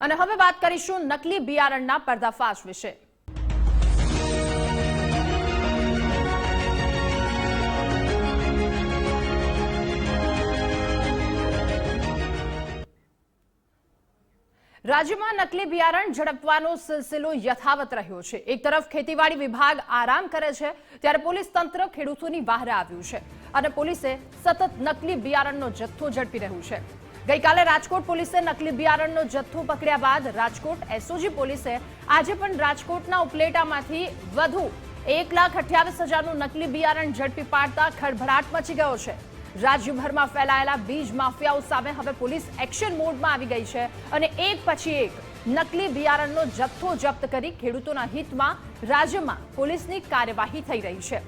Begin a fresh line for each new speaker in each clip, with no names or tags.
અને હવે વાત કરીશું નકલી બિયારણના પર્દાફાશ વિશે. રાજ્યમાં નકલી બિયારણ ઝડપવાનો સિલસિલો યથાવત રહ્યો છે. એક તરફ ખેતીવાડી વિભાગ આરામ કરે છે, ત્યારે પોલીસ તંત્ર ખેડૂતોની બહાર આવ્યું છે. અને પોલીસે સતત નકલી બિયારણનો જથ્થો ઝડપી રહ્યું છે. ગઈકાલે રાજકોટ પોલીસે નકલી બિયારણનો જથ્થો પકડ્યા બાદ રાજકોટ એસઓજી પોલીસે આજે પણ રાજકોટના ઉપલેટામાંથી વધુ એક લાખ અઠ્યાવીસ હજારનું નકલી બિયારણ ઝડપી પાડતા ખળભળાટ મચી ગયો છે. રાજ્યભરમાં ફેલાયેલા બીજ માફિયાઓ સામે હવે પોલીસ એક્શન મોડમાં આવી ગઈ છે અને એક પછી એક નકલી બિયારણનો જથ્થો જપ્ત કરી ખેડૂતોના હિતમાં રાજ્યમાં પોલીસની કાર્યવાહી થઈ રહી છે.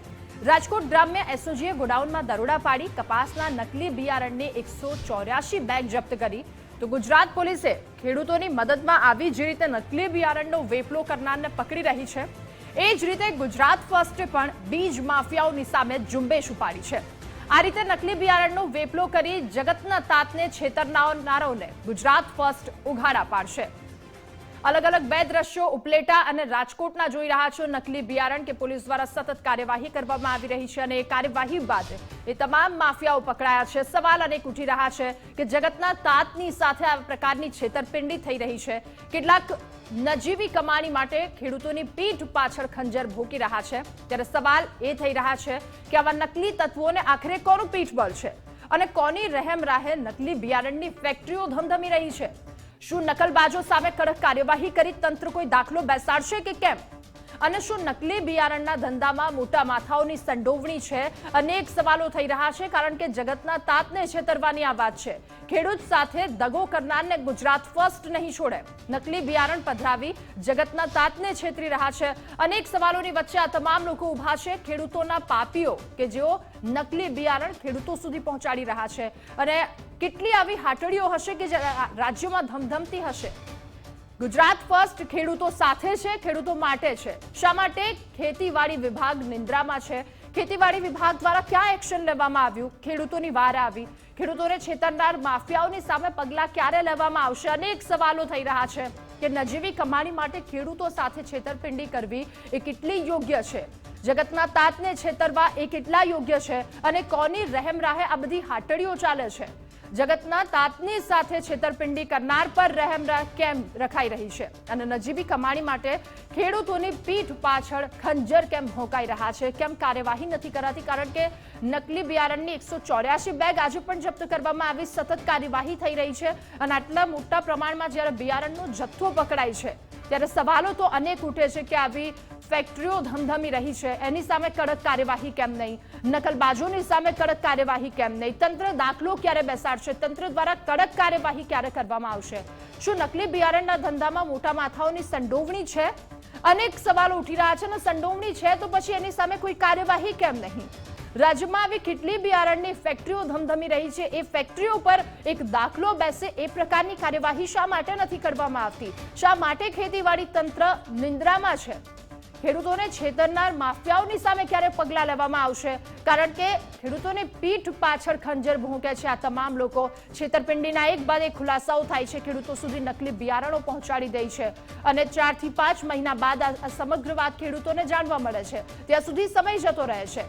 રાજકોટ ગ્રામ્ય એસઓજીએ ગોડાઉનમાં દરોડા પાડી કપાસના નકલી બિયારણની એકસો ચોર્યાસી બેગ જપ્ત કરી. તો ગુજરાત પોલીસે ખેડૂતોની મદદમાં આવી જે રીતે નકલી બિયારણનો વેપલો કરનારને પકડી રહી છે, એ જ રીતે ગુજરાત ફર્સ્ટે પણ બીજ માફિયાઓની સામે ઝુંબેશ ઉપાડી છે. આ રીતે નકલી બિયારણનો વેપલો કરી જગતના તાતને છેતરનારાઓને ગુજરાત ફર્સ્ટ ઉઘાડા પાડશે. અલગ અલગ બે દ્રશ્યો ઉપલેટા અને રાજકોટના જોઈ રહ્યા છો. નકલી બિયારણ કે પોલીસ દ્વારા સતત કાર્યવાહી કરવામાં આવી રહી છે અને એ કાર્યવાહી બાદ એ તમામ માફિયાઓ પકડાયા છે. સવાલ અનેક ઉઠી રહ્યા છે કે જગતના તાતની સાથે આ પ્રકારની છેતરપિંડી થઈ રહી છે. કેટલાક નજીવી કમાણી માટે ખેડૂતોની પીઠ પાછળ ખંજર ભોકી રહ્યા છે. ત્યારે સવાલ એ થઈ રહ્યા છે કે આવા નકલી તત્વોને આખરે કોનું પીઠબળ છે? અને કોની રહેમ રાહે નકલી બિયારણની ફેક્ટરીઓ ધમધમી રહી છે? શું નકલબાજો સામે કડક કાર્યવાહી કરી તંત્ર કોઈ દાખલો બેસાડશે કે કેમ? અને શું નકલી બિયારણના ધંધામાં મોટા માથાઓની સંડોવણી છે? અનેક સવાલો થઈ રહ્યા છે, કારણ કે જગતના તાતને છેતરવાની આ વાત છે. ખેડૂત સાથે દગો કરનારને ગુજરાત ફર્સ્ટ નહીં છોડે. નકલી બિયારણ પધરાવી જગતના તાતને છેતરી રહ્યા છે. અનેક સવાલોની વચ્ચે આ તમામ લોકો ઊભા છે, ખેડૂતોના પાપીઓ, કે જેઓ નકલી બિયારણ ખેડૂતો સુધી પહોંચાડી રહ્યા છે. અને કેટલી આવી હાટડીઓ હશે કે રાજ્યોમાં ધમધમતી હશે? ગુજરાત ફર્સ્ટ ખેડૂતો સાથે છે, ખેડૂતો માટે છે. શા માટે? ખેતીવાડી વિભાગ નિંદ્રામાં છે. ખેતીવાડી વિભાગ દ્વારા ક્યાં એક્શન લેવામાં આવ્યું? ખેડૂતોની વાર આવી. ખેડૂતોને છેતરનાર માફિયાઓની સામે પગલાં ક્યારે લેવામાં આવશે? અનેક સવાલો થઈ રહ્યા છે કે નજીવી કમાણી માટે ખેડૂતો સાથે છેતરપિંડી કરવી એ કેટલી યોગ્ય છે? જગતના તાતને છેતરવા એ કેટલા યોગ્ય છે અને કોની રહેમ રાહે આ બધી હાટડીઓ ચાલે છે? જગતના તાતની સાથે છેતરપિંડી કરનાર પર રહેમ કેમ રખાઈ રહી છે? અને નજીવી કમાણી માટે ખેડૂતોની પીઠ પાછળ ખંજર કેમ હોંકાઈ રહ્યા છે? કેમ કાર્યવાહી નથી કરાતી? કારણ કે નકલી બિયારણની એકસો ચોર્યાસી બેગ આજે પણ જપ્ત કરવામાં આવી, સતત કાર્યવાહી થઈ રહી છે અને આટલા મોટા પ્રમાણમાં જ્યારે બિયારણનો જથ્થો પકડાય છે, ત્યારે સવાલો તો અનેક ઉઠે છે કે આવી ફેક્ટરીઓ ધમધમી રહી છે. એની સામે કડક કાર્યવાહી કેમ નહીં? નકલબાજોની સામે કડક કાર્યવાહી કેમ નહીં? તંત્ર દાખલો ક્યારે બેસાડશે? તંત્ર દ્વારા કડક કાર્યવાહી ક્યારે કરવામાં આવશે? શું નકલી બિયારણના ધંધામાં મોટા માથાઓની સંડોવણી છે? અનેક સવાલો ઉઠી રહ્યા છે અને સંડોવણી છે તો પછી એની સામે કોઈ કાર્યવાહી કેમ નહીં? રાજ્યમાં આવી કેટલી બિયારણની ફેક્ટરીઓ ધમધમી રહી છે? એ ફેક્ટરીઓ પર એક દાખલો બેસે એ પ્રકારની કાર્યવાહી શા માટે નથી કરવામાં આવતી? શા માટે ખેતીવાડી તંત્ર નિંદ્રામાં છે? ખેડૂતોને છેતરનાર માફિયાઓની સામે ક્યારે પગલાં લેવામાં આવશે? કારણ કે ખેડૂતોની પીઠ પાછળ ખંજર ભૂંકે છે આ તમામ લોકો. છેતરપિંડીના એક બાદ એક ખુલાસાઓ થાય છે. ખેડૂતો સુધી નકલી બિયારણો પહોંચાડી દે છે. અને ચારથી પાંચ મહિના બાદ આ સમગ્ર વાત ખેડૂતોને જાણવા મળે છે. ત્યાં સુધી સમય જતો રહે છે.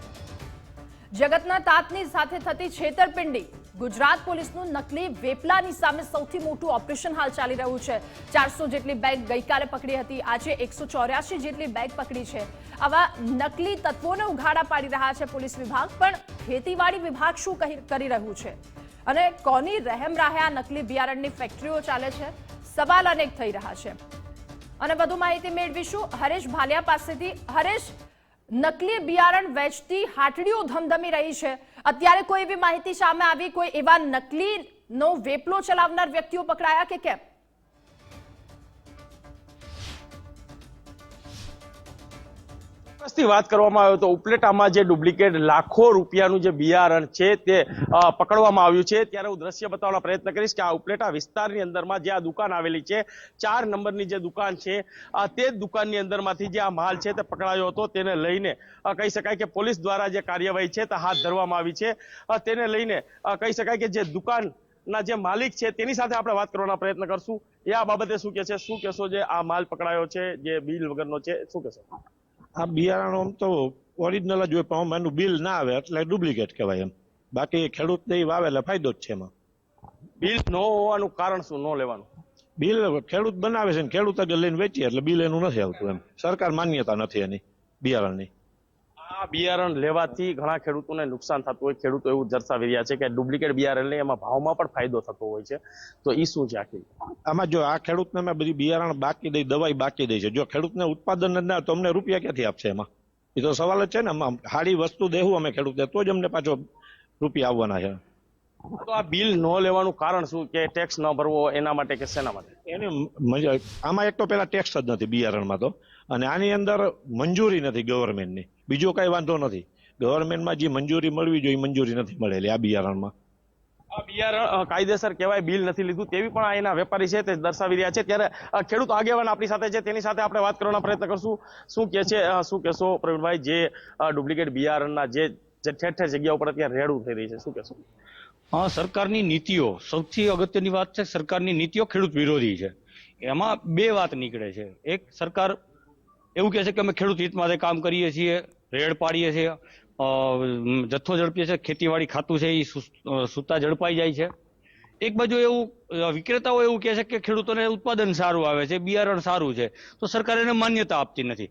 જગતના તાતની સાથે થતી છેતરપિંડી ગુજરાત પોલીસનું નકલી વેપલાની સામે સૌથી મોટું ઓપરેશન હાલ ચાલી રહ્યું છે. ચારસો જેટલી બેગ ગઈકાલે પકડી હતી. આજે એકસો ચોર્યાસી જેટલી બેગ પકડી છે. આવા નકલી તત્વોને ઉઘાડા પાડી રહ્યા છે પોલીસ વિભાગ, પણ ખેતીવાડી વિભાગ શું કરી રહ્યું છે? અને કોની રહેમ રાહે આ નકલી બિયારણની ફેક્ટરીઓ ચાલે છે? સવાલ અનેક થઈ રહ્યા છે. અને વધુ માહિતી મેળવીશું હરેશ ભાલિયા પાસેથી. હરેશ, નકલી બિયારણ વેચતી હાટડીઓ ધમધમી રહી છે. અત્યારે કોઈ એવી માહિતી સામે આવી, કોઈ એવા નકલી નો વેપલો ચલાવનાર વ્યક્તિઓ પકડાયા કે કેમ?
ચોક્કસથી વાત કરવામાં આવે તો ઉપલેટામાં જે ડુપ્લિકેટ લાખો રૂપિયાનું જે બિયારણ છે તે પકડવામાં આવ્યું છે. ત્યારે હું દ્રશ્ય બતાવવાનો પ્રયત્ન કરીશ કે આ ઉપલેટા વિસ્તારની અંદરમાં જે આ દુકાન આવેલી છે, ચાર નંબરની જે દુકાન છે તે જ દુકાનની અંદરમાંથી જે આ માલ છે તે પકડાયો હતો. તેને લઈને કહી શકાય કે પોલીસ દ્વારા જે કાર્યવાહી છે તે હાથ ધરવામાં આવી છે. તેને લઈને કહી શકાય કે જે દુકાન ના જે માલિક છે તેની સાથે આપણે વાત કરવાનો પ્રયત્ન કરશું. એ આ બાબતે શું કે છે? શું કહેશો જે આ માલ પકડાયો છે, જે બિલ વગરનો છે? શું કહેશો?
આ બિયારણ આમ તો ઓરિજિનલ જ હોય પણ આમ એનું બિલ ના આવે એટલે ડુપ્લિકેટ કહેવાય એમ. બાકી ખેડૂતને ઈ વાવે એટલે ફાયદો જ છે એમાં.
બિલ ન હોવાનું કારણ શું? ન લેવાનું.
બિલ ખેડૂત બનાવે છે ને ખેડૂત જ લઈને વેચીએ એટલે બિલ એનું નથી આવતું એમ. સરકાર માન્યતા નથી એની બિયારણની.
આ બિયારણ લેવાથી ઘણા ખેડૂતોને નુકસાન થતું હોય. ખેડૂતો એવું દર્શાવી રહ્યા છે કે ડુપ્લિકેટ બિયારણ લઈ એમાં ભાવમાં પણ ફાયદો થતો હોય છે. તો એ શું છે આખી?
આમાં જો આ ખેડૂતને અમે બધી બિયારણ બાકી દઈ, દવાઈ બાકી દઈ છે. જો ખેડૂતને ઉત્પાદન જ ના તો અમને રૂપિયા ક્યાંથી આપશે એમાં? એ તો સવાલ જ છે ને. આમાં સારી વસ્તુ દેવું અમે ખેડૂતને, તો જ અમને પાછો રૂપિયા આવવાના છે.
તો આ બિલ ન લેવાનું કારણ શું? કે ટેક્સ ન ભરવો એના માટે કે શેના માટે?
એની આમાં એક તો પેલા ટેક્સ જ નથી બિયારણમાં તો. અને આની અંદર મંજૂરી નથી ગવર્મેન્ટની બીજો કઈ વાંધો નથી. ગવર્મેન્ટમાં જે મંજૂરી મળવી જોઈએ મંજૂરી નથી મળેલી આ બિયારણમાં.
આ બિયારણ કાયદેસર કહેવાય બિલ નથી લીધું તેવી પણ એના વેપારી છે તે દર્શાવી રહ્યા છે. ત્યારે ખેડૂત આગેવાન આપણી સાથે છે. તેની સાથે આપણે વાત કરવાનો પ્રયત્ન કરશું. શું કે છે શું કહેશો પ્રવીણભાઈ? જે ડુપ્લિકેટ બિયારણના જે ઠેર ઠેર જગ્યા ઉપર અત્યારે રેડું થઈ રહી છે. શું કહેશો?
સરકારની નીતિઓ. સૌથી અગત્યની વાત છે, સરકારની નીતિઓ ખેડૂત વિરોધી છે. એમાં બે વાત નીકળે છે. એક, સરકાર એવું કહે છે કે અમે ખેડૂત હિત માટે કામ કરીએ છીએ, રેડ પાડીએ છીએ જથ્થો ઝડપીએ છીએ, ખેતીવાડી ખાતું છે એ સૂતા ઝડપાઈ જાય છે. એક બાજુ એવું વિક્રેતાઓ એવું કહે છે કે ખેડૂતોને ઉત્પાદન સારું આવે છે, બિયારણ સારું છે. તો સરકાર એને માન્યતા આપતી નથી.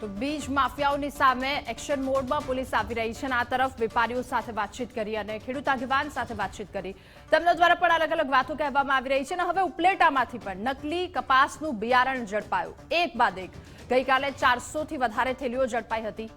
તો બીજ માફિયાઓની સામે એક્શન મોડમાં પોલીસ આવી રહી છે અને આ તરફ વેપારીઓ સાથે વાતચીત કરી અને ખેડૂત આગેવાન સાથે વાતચીત કરી. તેમના દ્વારા પણ અલગ અલગ વાતો કહેવામાં આવી રહી છે અને હવે ઉપલેટામાંથી પણ નકલી કપાસનું બિયારણ ઝડપાયું. એક બાદ એક. ગઈકાલે ચારસોથી વધારે થેલીઓ ઝડપાઈ હતી.